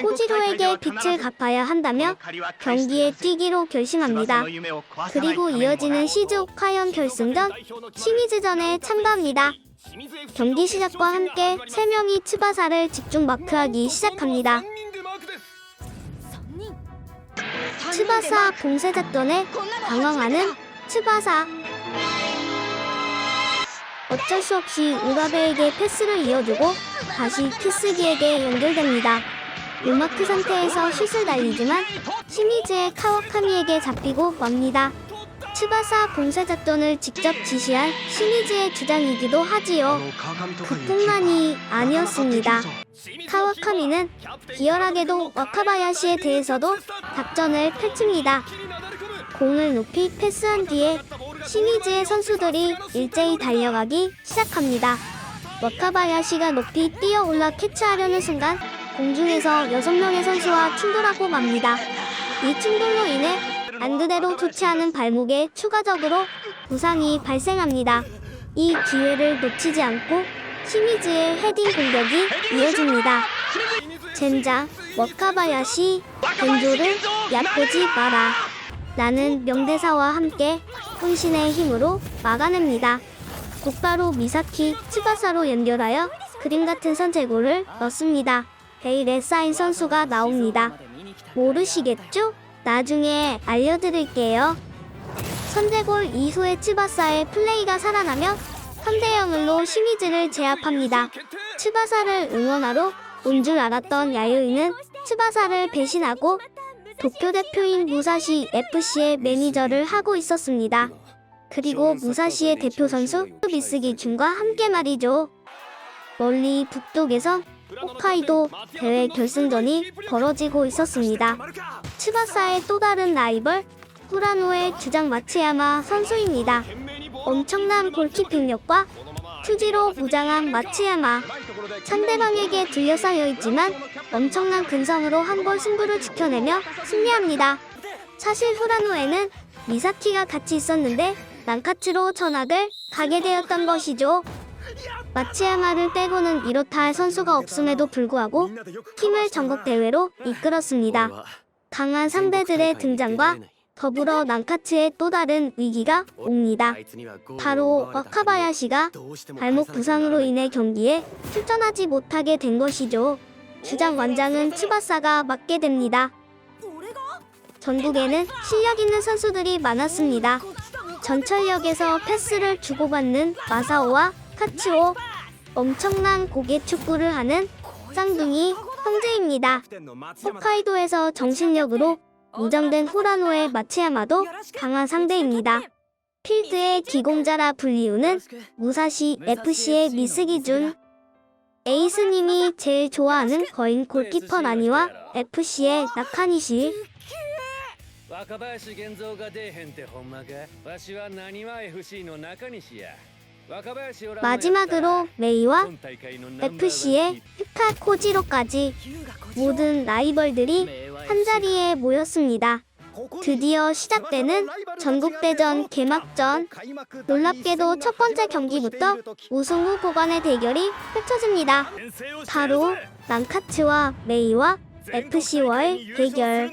코지로에게 빚을 갚아야 한다며 경기에 뛰기로 결심합니다. 그리고 이어지는 시즈 오카현 결승전 시미즈전에 참가합니다. 경기 시작과 함께 3명이 츠바사를 집중 마크하기 시작합니다. 츠바사 공세 작전에 당황하는 츠바사 어쩔 수 없이 우가베에게 패스를 이어주고 다시 키스기에게 연결됩니다. 요마크 상태에서 슛을 날리지만 시미즈의 카와카미에게 잡히고 맙니다. 츠바사 공세작전을 직접 지시한 시미즈의 주장이기도 하지요. 그뿐만이 아니었습니다. 카와카미는 기열하게도 와카바야시에 대해서도 작전을 펼칩니다. 공을 높이 패스한 뒤에 시미즈의 선수들이 일제히 달려가기 시작합니다. 와카바야시가 높이 뛰어 올라 캐치하려는 순간 공중에서 6명의 선수와 충돌하고 맙니다. 이 충돌로 인해 안그대로 좋지 않은 발목에 추가적으로 부상이 발생합니다. 이 기회를 놓치지 않고 시미즈의 헤딩 공격이 이어집니다. 젠장, 워카바야시, 겐조를 얕보지 마라. 나는 명대사와 함께 혼신의 힘으로 막아냅니다. 곧바로 미사키, 츠바사로 연결하여 그림 같은 선제골을 넣습니다. 쌓인 선수가 나옵니다. 모르시겠죠? 나중에 알려드릴게요. 선제골 이후에 츠바사의 플레이가 살아나며 3대0으로 시미즈를 제압합니다. 츠바사를 응원하러 온 줄 알았던 야유이는 츠바사를 배신하고 도쿄 대표인 무사시 FC의 매니저를 하고 있었습니다. 그리고 무사시의 대표 선수 미스기 준과 함께 말이죠. 멀리 북쪽에서 홋카이도 대회 결승전이 벌어지고 있었습니다. 츠바사의 또 다른 라이벌 후라노의 주장 마츠야마 선수입니다. 엄청난 골키핑력과 투지로 무장한 마츠야마 상대방에게 둘러싸여 있지만 엄청난 근성으로 한 번 승부를 지켜내며 승리합니다. 사실 후라노에는 미사키가 같이 있었는데 난카츠로 전학을 가게 되었던 것이죠. 마츠야마를 빼고는 이렇다 할 선수가 없음에도 불구하고 팀을 전국 대회로 이끌었습니다. 강한 상대들의 등장과 더불어 난카츠의 또 다른 위기가 옵니다. 바로 와카바야시가 발목 부상으로 인해 경기에 출전하지 못하게 된 것이죠. 주장 완장은 츠바사가 맡게 됩니다. 전국에는 실력 있는 선수들이 많았습니다. 전철역에서 패스를 주고받는 마사오와 카츠오, 엄청난 고개 축구를 하는 쌍둥이 형제입니다. 홋카이도에서 정신력으로 무장된 호라노의 마츠야마도 강한 상대입니다. 필드의 기공자라 불리우는 무사시 FC의 미스기준 에이스님이 제일 좋아하는 거인 골키퍼 나니와 FC의 나카니시 마지막으로 메이와 FC의 히카 코지로까지 모든 라이벌들이 한자리에 모였습니다. 드디어 시작되는 전국대전 개막전 놀랍게도 첫 번째 경기부터 우승 후 보관의 대결이 펼쳐집니다. 바로 남카츠와 메이와 FC월 대결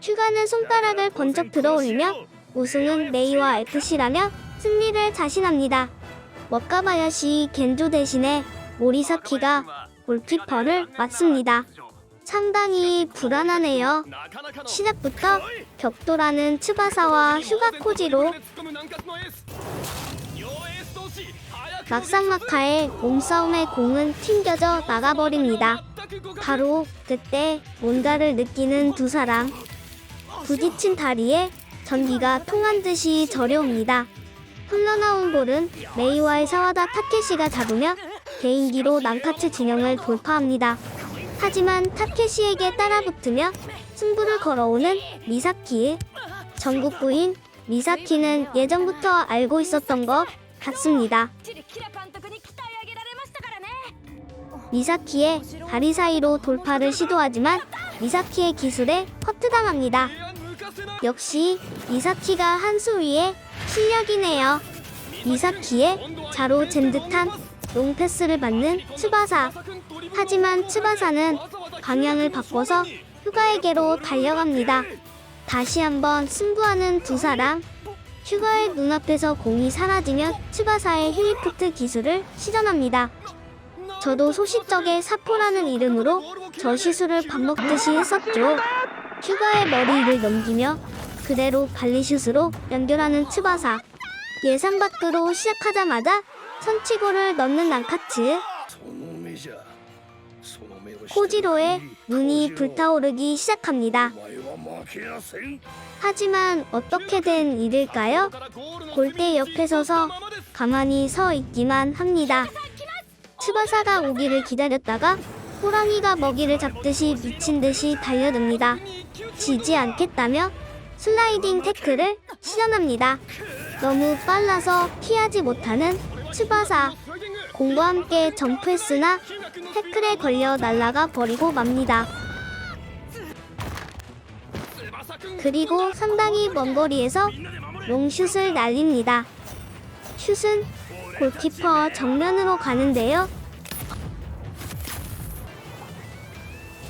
휴가는 손가락을 번쩍 들어올리며 우승은 메이와 FC라며 승리를 자신합니다. 워카바야시 겐조 대신에 모리사키가 골키퍼를 맡습니다. 상당히 불안하네요. 시작부터 격돌하는 츠바사와 슈가코지로 막상막하의 몸싸움의 공은 튕겨져 나가버립니다. 바로 그때 뭔가를 느끼는 두 사람. 부딪힌 다리에 전기가 통한 듯이 저려옵니다. 흘러나온 볼은 메이와의 샤와다 타케시가 잡으며 개인기로 난카츠 진영을 돌파합니다. 하지만 타케시에게 따라붙으며 승부를 걸어오는 미사키의 전국 부인 미사키는 예전부터 알고 있었던 것 같습니다. 미사키의 다리 사이로 돌파를 시도하지만 미사키의 기술에 커트당합니다. 역시 미사키가 한 수 위에 실력이네요. 미사키의 자로 잰 듯한 롱패스를 받는 츠바사. 하지만 츠바사는 방향을 바꿔서 휴가에게로 달려갑니다. 다시 한번 승부하는 두 사람. 휴가의 눈앞에서 공이 사라지면 츠바사의 힐리프트 기술을 시전합니다. 저도 소식적에 사포라는 이름으로 저 시술을 밥 먹듯이 했었죠. 휴가의 머리를 넘기며 그대로 발리슛으로 연결하는 츠바사. 예상 밖으로 시작하자마자 선취골을 넣는 난카츠. 코지로의 눈이 불타오르기 시작합니다. 하지만 어떻게 된 일일까요? 골대 옆에 서서 가만히 서 있기만 합니다. 츠바사가 오기를 기다렸다가 호랑이가 먹이를 잡듯이 미친 듯이 달려듭니다. 지지 않겠다며 슬라이딩 태클을 시전합니다. 너무 빨라서 피하지 못하는 츠바사. 공과 함께 점프했으나 태클에 걸려 날아가 버리고 맙니다. 그리고 상당히 먼 거리에서 롱슛을 날립니다. 슛은 골키퍼 정면으로 가는데요.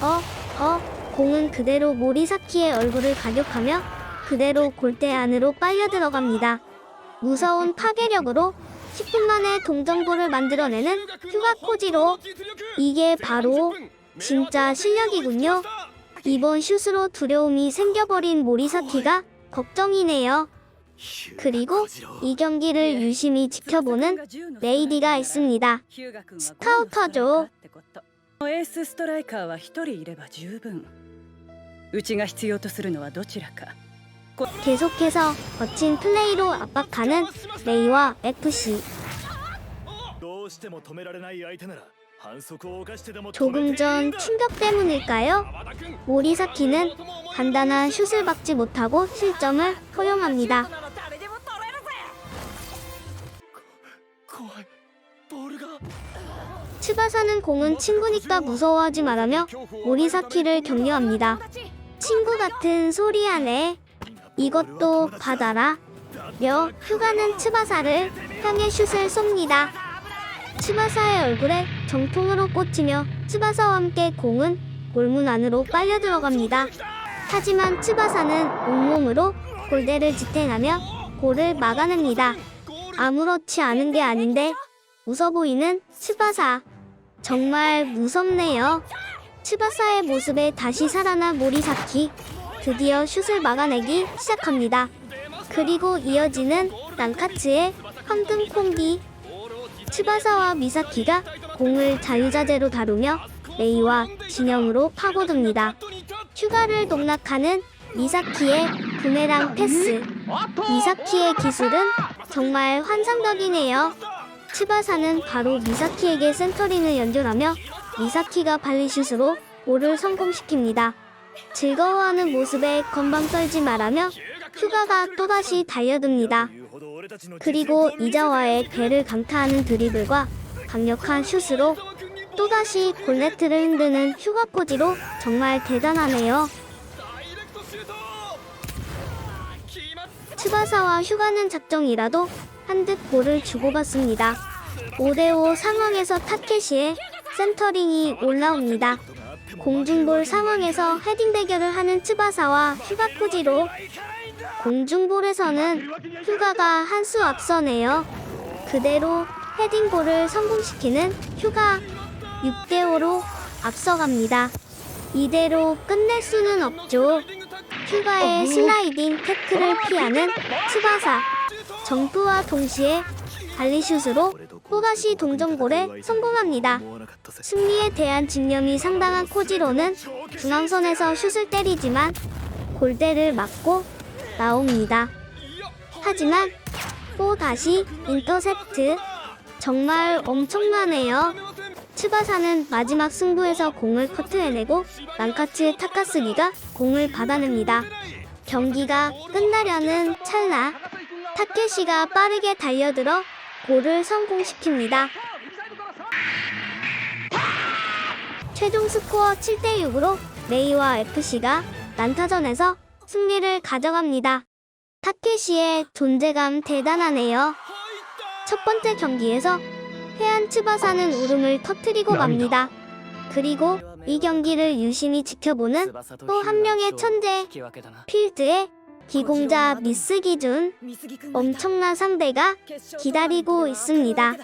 어, 어, 공은 그대로 모리사키의 얼굴을 가격하며 그대로 골대 안으로 빨려 들어갑니다. 무서운 파괴력으로 10분 만에 동점골을 만들어내는 휴가 코지로 이게 바로 진짜 실력이군요. 이번 슛으로 두려움이 생겨버린 모리사키가 걱정이네요. 그리고 이 경기를 유심히 지켜보는 레이디가 있습니다. 스카우터죠. エースストライカーは一人いれば十分うちが必要とするのはどちらか 계속해서 거친 플레이로 압박하는 레이와 FC. 조금 전 충격 때문일까요? 모리사키는 간단한 슛을 박지 못하고 실점을 허용합니다. 츠바사는 공은 친구니까 무서워하지 말라며 모리사키를 격려합니다. 친구 같은 소리 안에 이것도 받아라. 며 휴가는 츠바사를 향해 슛을 쏩니다. 츠바사의 얼굴에 정통으로 꽂히며 츠바사와 함께 공은 골문 안으로 빨려 들어갑니다. 하지만 츠바사는 온몸으로 골대를 지탱하며 골을 막아냅니다. 아무렇지 않은 게 아닌데 웃어 보이는 츠바사. 정말 무섭네요. 츠바사의 모습에 다시 살아난 모리사키. 드디어 슛을 막아내기 시작합니다. 그리고 이어지는 난카츠의 황금 콩기. 츠바사와 미사키가 공을 자유자재로 다루며 레이와 진영으로 파고듭니다. 휴가를 농락하는 미사키의 부메랑 패스. 미사키의 기술은 정말 환상적이네요. 츠바사는 바로 미사키에게 센터링을 연결하며 미사키가 발리슛으로 골을 성공시킵니다. 즐거워하는 모습에 건방 떨지 말라며 휴가가 또다시 달려듭니다. 그리고 이자와의 배를 강타하는 드리블과 강력한 슛으로 또다시 골네트를 흔드는 휴가 코지로 정말 대단하네요. 츠바사와 휴가는 작정이라도 한 듯 볼을 주고받습니다. 5대5 상황에서 타켓시의 센터링이 올라옵니다. 공중볼 상황에서 헤딩 대결을 하는 츠바사와 휴가 코지로 공중볼에서는 휴가가 한 수 앞서네요. 그대로 헤딩볼을 성공시키는 휴가 6대5로 앞서갑니다. 이대로 끝낼 수는 없죠. 휴가의 슬라이딩 태클을 피하는 츠바사. 정프와 동시에 발리슛으로 또다시 동점골에 성공합니다. 승리에 대한 집념이 상당한 코지로는 중앙선에서 슛을 때리지만 골대를 맞고 나옵니다. 하지만 또다시 인터셉트 정말 엄청나네요. 츠바사는 마지막 승부에서 공을 커트해내고 난카츠 타카스기가 공을 받아냅니다. 경기가 끝나려는 찰나 타케시가 빠르게 달려들어 골을 성공시킵니다. 최종 스코어 7대 6으로 레이와 FC가 난타전에서 승리를 가져갑니다. 타케시의 존재감 대단하네요. 첫 번째 경기에서 해안 츠바사는 울음을 터뜨리고 맙니다. 그리고 이 경기를 유심히 지켜보는 또 한 명의 천재 필드의 기공자 미스 기준 엄청난 상대가 기다리고 있습니다.